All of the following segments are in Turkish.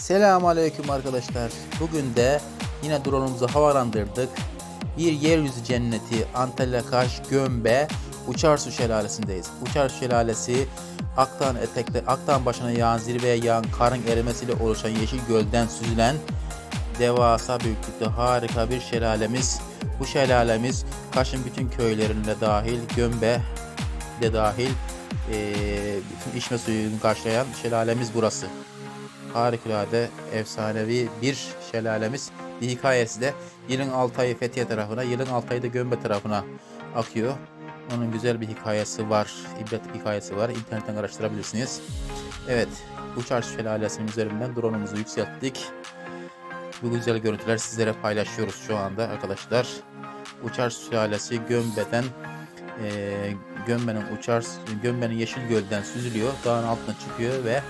Selamun Aleyküm arkadaşlar. Bugün de yine drone'umuzu havalandırdık. Bir yeryüzü cenneti Antalya Kaş Gömbe Uçarsu Şelalesi'ndeyiz. Uçarsu Şelalesi Aktan etekle Aktan başına yağan zirveye yağan karın erimesiyle oluşan yeşil gölden süzülen devasa büyüklükte harika bir şelalemiz. Bu şelalemiz Kaş'ın bütün köylerinde dahil, Gömbe de dahil eee, bütün içme suyunu karşılayan şelalemiz burası. Harikulade efsanevi bir şelalemiz. Bir hikayesi de yılın 6 ayı Fethiye tarafına, yılın 6 ayı da Gömbe tarafına akıyor. Onun güzel bir hikayesi var, ibret hikayesi var. İnternetten araştırabilirsiniz. Evet, Uçar Şelalesi'nin üzerinden drone'umuzu yükselttik. Bu güzel görüntüler sizlere paylaşıyoruz şu anda arkadaşlar. Uçar Şelalesi Gömbe'den eee Gömbe'nin uçar Gömbe'nin Yeşil Göl'den süzülüyor. Dağın altına çıkıyor ve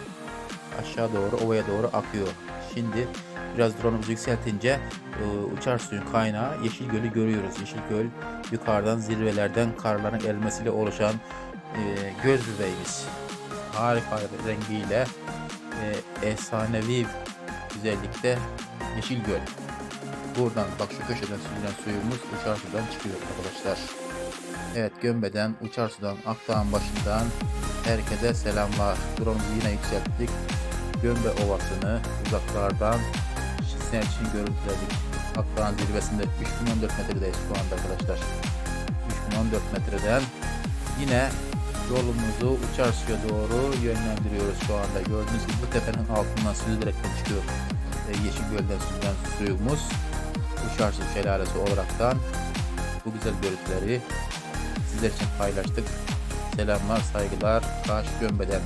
aşağı doğru ovaya doğru akıyor. Şimdi biraz drone'umuzu yükseltince e, uçar suyun kaynağı Yeşil Göl'ü görüyoruz. Yeşil Göl yukarıdan zirvelerden karların erimesiyle oluşan e, göz bebeğimiz. Harika rengiyle e, efsanevi güzellikte Yeşil Göl. Buradan bak şu köşeden süzülen suyumuz uçar sudan çıkıyor arkadaşlar. Evet Gömbe'den, Uçar Su'dan, Akdağ'ın başından herkese selamlar. Drone'umuzu yine yükselttik. Gömbe Ovası'nı uzaklardan sizler için görüntüledik. Akdağ'ın zirvesinde 3014 metredeyiz şu anda arkadaşlar. 3014 metreden yine yolumuzu Uçar Su'ya doğru yönlendiriyoruz şu anda. Gördüğünüz gibi bu tepenin altından süzülerek çıkıyor. E, Yeşil Göl'den süzülen suyumuz Uçar Su Şelalesi olaraktan bu güzel görüntüleri sizler için paylaştık. Selamlar, saygılar, Kaş Gömbe'den.